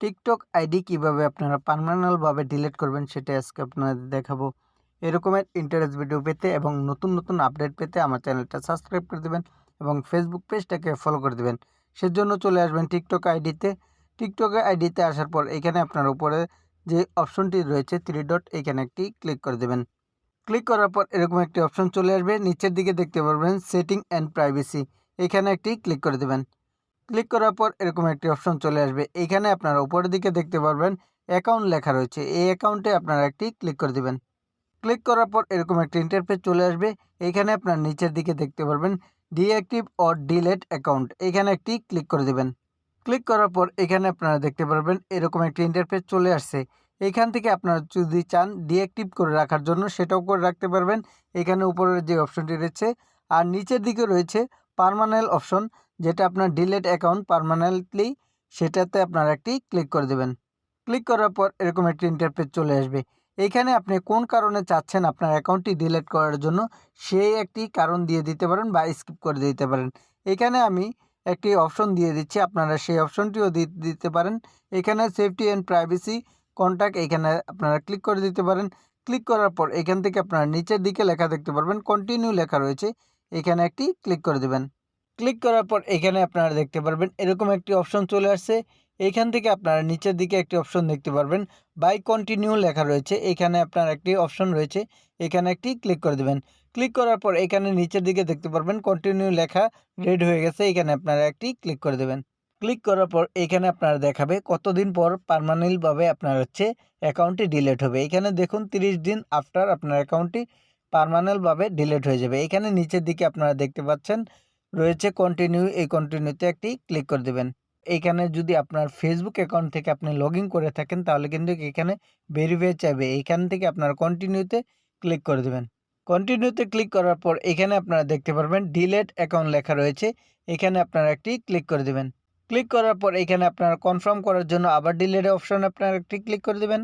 TikTok ID কীভাবে আপনারা পার্মানেন্টভাবে delete করবেন সেটা আজকে আপনাদের দেখাবো। এরকমের ইন্টারেস্ট ভিডিও পেতে এবং নতুন নতুন আপডেট পেতে আমার চ্যানেলটা সাবস্ক্রাইব করে দেবেন এবং ফেসবুক পেজটাকে ফলো করে দেবেন। সেজন্য চলে আসবেন টিকটক আইডিতে টিকটক আইডিতে আসার পর এখানে আপনার উপরে যে অপশনটি রয়েছে থ্রি ডট এখানে একটি ক্লিক করে দেবেন। ক্লিক করার পর এরকম একটি অপশন চলে আসবে। নিচের দিকে দেখতে পারবেন সেটিং অ্যান্ড প্রাইভেসি এখানে একটি ক্লিক করে দেবেন। ক্লিক করার পর এরকম একটি অপশন চলে আসবে। এখানে আপনারা উপরের দিকে দেখতে পারবেন অ্যাকাউন্ট লেখা রয়েছে। এই অ্যাকাউন্টে আপনারা একটি ক্লিক করে দেবেন। ক্লিক করার পর এরকম একটি ইন্টারফেস চলে আসবে। এখানে আপনার নিচের দিকে দেখতে পারবেন ডিঅ্যাক্টিভ অর ডিলেট অ্যাকাউন্ট এখানে একটি ক্লিক করে দেবেন। ক্লিক করার পর এখানে আপনারা দেখতে পারবেন, এরকম একটি ইন্টারফেস চলে আসছে। এখান থেকে আপনারা যদি চান ডিঅ্যাক্টিভ করে রাখার জন্য, সেটাও করে রাখতে পারবেন। এখানে উপরের যে অপশনটি রয়েছে, আর নিচের দিকে রয়েছে পার্মানেন্ট অপশন যেটা আপনার ডিলেট অ্যাকাউন্ট পার্মানেন্টলি সেটাতে আপনারা একটি ক্লিক করে দেবেন। ক্লিক করার পর এরকম একটি ইন্টারফেস চলে আসবে। এখানে আপনি কোন কারণে চাচ্ছেন আপনার অ্যাকাউন্টটি ডিলিট করার জন্য সেই একটি কারণ দিয়ে দিতে পারেন বা স্কিপ করে দিতে পারেন। এখানে আমি একটি অপশন দিয়ে দিচ্ছি, আপনারা সেই অপশনটিও দিতে পারেন। এখানে সেফটি অ্যান্ড প্রাইভেসি কন্ট্যাক্ট এখানে আপনারা ক্লিক করে দিতে পারেন। ক্লিক করার পর এখান থেকে আপনারা নিচের দিকে লেখা দেখতে পারবেন কন্টিনিউ লেখা রয়েছে। এখানে একটি ক্লিক করে দেবেন। ক্লিক করার পর এখানে আপনারা দেখতে পারবেন এরকম একটি অপশন চলে আসছে। এখান থেকে আপনারা নিচের দিকে একটি অপশন দেখতে পারবেন। বাই কন্টিনিউ লেখা রয়েছে। এখানে আপনার একটি অপশন রয়েছে। এখানে একটি ক্লিক করে দেবেন। ক্লিক করার পর এখানে নিচের দিকে দেখতে পারবেন। কন্টিনিউ লেখা রেড হয়ে গেছে। এখানে আপনারা একটি ক্লিক করে দেবেন। ক্লিক করার পর এখানে আপনারা দেখাবে কতদিন পর পারমানেন্টভাবে আপনার হচ্ছে অ্যাকাউন্টটি ডিলিট হবে। এখানে দেখুন তিরিশ দিন আফটার আপনার অ্যাকাউন্টটি পারমানেন্টভাবে ডিলিট হয়ে যাবে। এখানে নিচের দিকে আপনারা দেখতে পাচ্ছেন রয়েছে কন্টিনিউ এই কন্টিনিউতে একটি ক্লিক করে দেবেন। এইখানে যদি আপনার ফেসবুক অ্যাকাউন্ট থেকে আপনি লগ করে থাকেন, তাহলে কিন্তু এখানে ভেরিফাই চাইবে। এইখান থেকে আপনার কন্টিনিউতে ক্লিক করে দেবেন। কন্টিনিউতে ক্লিক করার পর এখানে আপনারা দেখতে পারবেন ডিলেট অ্যাকাউন্ট লেখা রয়েছে। এখানে আপনারা একটি ক্লিক করে দেবেন। ক্লিক করার পর এখানে আপনারা কনফার্ম করার জন্য আবার ডিলেট অপশন আপনারা একটি ক্লিক করে দেবেন।